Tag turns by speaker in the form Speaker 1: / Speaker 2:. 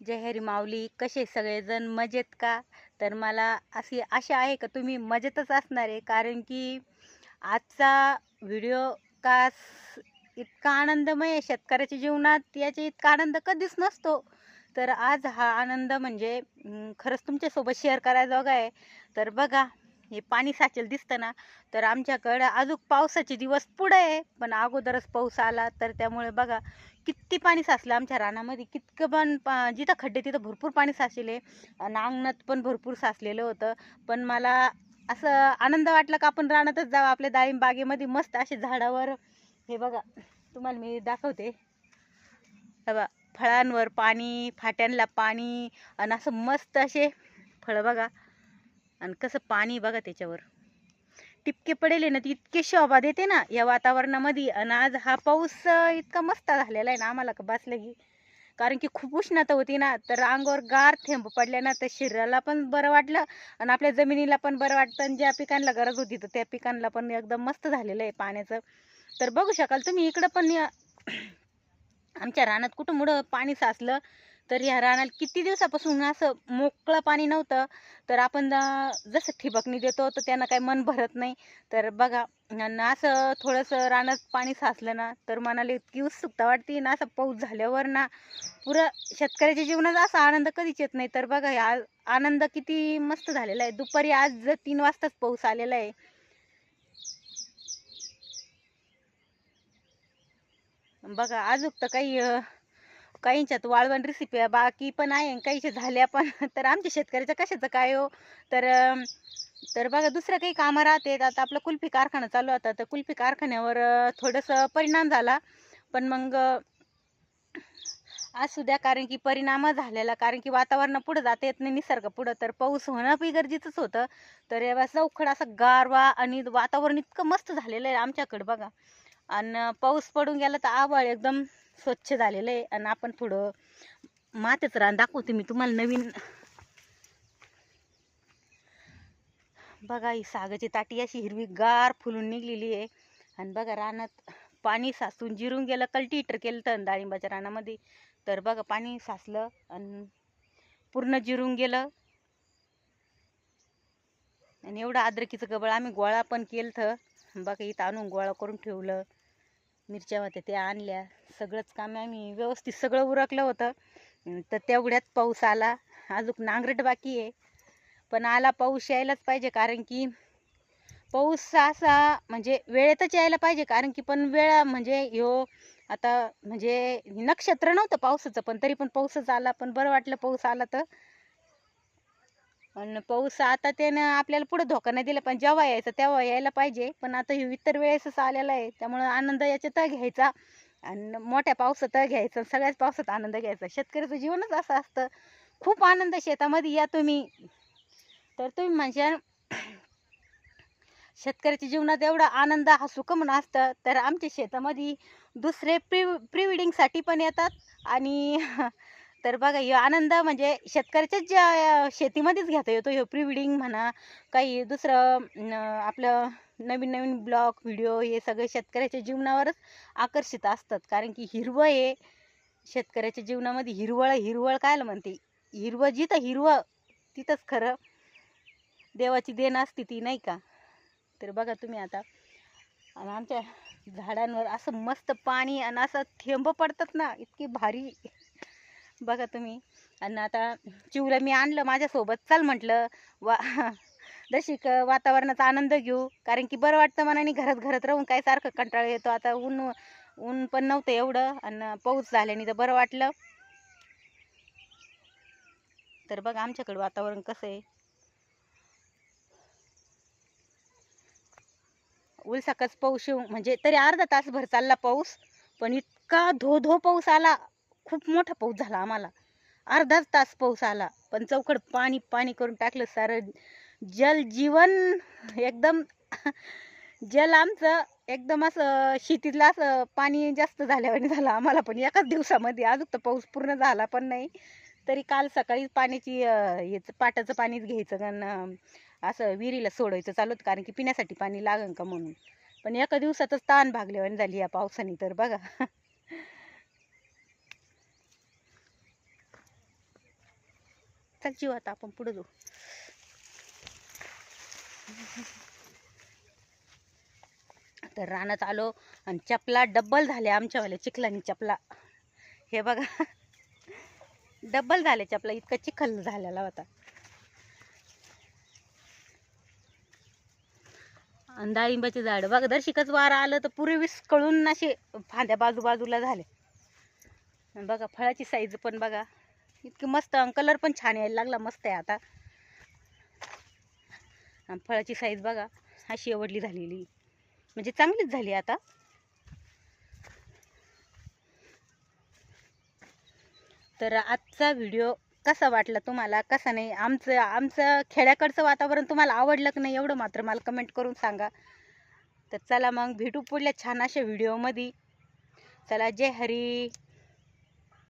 Speaker 1: जय हरी माऊली कसे सगळेजण? मजेत का? तर मला अशी आशा आहे का तुम्ही मजेतच असणार आहे. कारण की आजचा व्हिडिओ का इतका आनंदमय आहे. शेतकऱ्याच्या जीवनात याचा इतका आनंद कधीच नसतो. तर आज हा आनंद म्हणजे खरंच तुमच्यासोबत शेअर करायजोगा आहे तर बघा हे पाणी साचेल दिसतं ना तर आमच्याकडं अजून पावसाचे दिवस पुढे आहे. पण अगोदरच पाऊस आला तर त्यामुळे बघा किती पाणी साचलं आमच्या रानामध्ये. कितकं पण पा जिथं खड्डे तिथं भरपूर पाणी साचले. आणि अंगणात पण भरपूर साचलेलं होतं. पण मला असं आनंद वाटला का आपण रानातच जावं आपल्या डाळिंब बागेमध्ये मस्त असे झाडावर. हे बघा तुम्हाला मी दाखवते. बघा फळांवर पाणी फाट्यांना पाणी आणि असं मस्त असे फळं बघा. आणि कसं पाणी बघा त्याच्यावर. टिपके पडेले ना ती इतके शोभा देते ना या वातावरणामध्ये. आणि आज हा पाऊस इतका मस्त झालेला आहे ना आम्हाला का बसलं की. कारण की खूप उष्णता होती ना तर अंगावर गार थेंब पडल्या ना तर शरीराला पण बरं वाटलं. आणि आपल्या जमिनीला पण बरं वाटतं. आणि ज्या पिकांना गरज होती तर त्या पिकांना पण एकदम मस्त झालेलं आहे पाण्याचं. तर बघू शकाल तुम्ही इकडं पण आमच्या रानात कुठं मुडं पाणी साचलं. तर ह्या रानाला किती दिवसापासून असं मोकळं पाणी नव्हतं. तर आपण जसं ठिबकणी देतो तर त्यांना काही मन भरत नाही. तर बघा ना असं थोडंसं रानात पाणी साचलं ना तर मनाला इतकी उत्सुकता वाटते ना असं पाऊस झाल्यावर ना पुरं शेतकऱ्याच्या जीवनात असा आनंद कधीच येत नाही. तर बघा या आनंद किती मस्त झालेला आहे. दुपारी आज तीन वाजताच पाऊस आलेला आहे. बघा आजूक तर काही काहींच्यात वाळवण रेसिपी बाकी पण आहे आणि काहीच्या झाल्या पण. तर आमच्या शेतकऱ्याचं कशाचं काय हो? तर तर बघा दुसरं काही कामं राहते. आता आपला कुल्फी कारखाना चालू होता. तर कुल्फी कारखान्यावर थोडंसं परिणाम झाला. पण मग असू द्या कारण की परिणाम झालेला. कारण की वातावरण पुढं जाता येत नाही निसर्ग पुढं. तर पाऊस होणं बी गरजेचंच होतं. तर यावेळेस चौखड असं गारवा आणि वातावरण इतकं मस्त झालेलं आहे आमच्याकडं बघा. आणि पाऊस पडून गेला तर आभाळ एकदम स्वच्छ झालेलं आहे आणि आपण थोडं मातेच रान दाखवते मी तुम्हाला नवीन. बघा ही सागाची ताटी अशी हिरवी गार फुलून निघलेली आहे. आणि बघा रानात पाणी साचून जिरून गेलं कल्टिवेटर केलं तर डाळिंबाच्या रानामध्ये. तर बघा पाणी साचलं आणि पूर्ण जिरून गेलं. आणि एवढं अद्रकीचं गबळ आम्ही गोळा पण केलं तर बघा इथं आणून गोळा करून ठेवलं. मिरच्या होत्या त्या आणल्या. सगळंच काम आम्ही व्यवस्थित सगळं उरकलं होतं. तर तेवढ्यात पाऊस आला. अजून नांगरट बाकी आहे. पण आला पाऊस यायलाच पाहिजे कारण की पाऊस असा म्हणजे वेळेतच यायला पाहिजे. कारण की पण वेळ म्हणजे ह्यो आता म्हणजे नक्षत्र नव्हतं पावसाचं. पण तरी पण पाऊसच आला. पण बरं वाटलं पाऊस आला तर आणि पाऊस आता त्यानं आपल्याला पुढे धोका नाही दिला पण जेव्हा यायचं तेव्हा यायला पाहिजे. पण आता हे इतर वेळेसच आलेला आहे त्यामुळं आनंद याच्यात घ्यायचा आणि मोठ्या पावसात घ्यायचा सगळ्याच पावसात आनंद घ्यायचा. शेतकऱ्याचं जीवनच असं असतं. खूप आनंद शेतामध्ये या तुम्ही. तर तुम्ही म्हणजे शेतकऱ्याच्या जीवनात एवढा आनंद हा सुखमन असतं. तर आमच्या शेतामध्ये दुसरे प्री प्री वेडिंगसाठी पण येतात आणि तर बघा यो आनंद म्हणजे शेतकऱ्याच्याच ज्या शेतीमध्येच घेता येतो. ह्यो प्री वेडिंग म्हणा काही दुसरं आपलं नवीन नवीन ब्लॉग व्हिडिओ हे सगळे शेतकऱ्याच्या जीवनावरच आकर्षित असतात. कारण की हिरवं हे शेतकऱ्याच्या जीवनामध्ये हिरवळ हिरवळ कायला म्हणते? हिरवं जिथं हिरवं तिथंच खरं देवाची देण असते ती नाही का? तर बघा तुम्ही आता. आणि आमच्या झाडांवर असं मस्त पाणी आणि असं थेंब पडतात ना इतकी भारी बघा तुम्ही. आणि आता चिवला मी आणलं माझ्यासोबत. चल म्हटलं वा जशी क वातावरणाचा आनंद घेऊ. कारण की बरं वाटतं मनाने घरात घरात राहून काय सारखं कंटाळा येतो. आता ऊन ऊन पण नव्हतं एवढं. आणि पाऊस झाल्याने तर बरं वाटलं. तर बघा आमच्याकडे वातावरण कसं आहे. उलसाकच पाऊस येऊ. म्हणजे तरी अर्धा तासभर चालला पाऊस. पण इतका धो धो पाऊस आला. खूप मोठा पाऊस झाला आम्हाला. अर्धाच तास पाऊस आला. पण चौकड पाणी पाणी करून टाकलं सारं. जल जीवन एकदम जल आमचं एकदम असं शेतीतलं असं पाणी जास्त झाल्यावानी झालं आम्हाला पण. एकाच दिवसामध्ये अजून तर पाऊस पूर्ण झाला पण नाही. तरी काल सकाळी पाण्याची हेच पाटाचं पाणीच घ्यायचं कारण असं विहिरीला सोडायचं चालू होतं कारण की पिण्यासाठी पाणी लागन का म्हणून. पण एका दिवसातच ताण भागल्यावानी झाली या पावसाने तर बघा. चल जीव आता आपण पुढे जाऊ. तर रानात आलो आणि चपला डब्बल झाल्या आमच्यावाल्या चिखलानी चपला. हे बघा. डब्बल झाले चपला. इतका चिखल झालेला होता. आणि डाळिंबाचे झाड. बघा दर्शिकच वारा आलं तर पुरे विस्कळून असे फांद्या बाजूबाजूला झाले. बघा फळाची साईज पण बघा. इतकी मस्त कलर पण छान यायला लागला मस्त आहे आता. फळाची साईज बघा अशी आवडली झालेली. म्हणजे चांगलीच झाली आता. तर आजचा व्हिडिओ कसा वाटला तुम्हाला? कसा नाही? आमचं आमचं खेड्याकडचं वातावरण तुम्हाला आवडलं की नाही एवढं मात्र मला कमेंट करून सांगा. तर चला मग भेटू पुढल्या छान अशा व्हिडिओमध्ये चला जय हरी.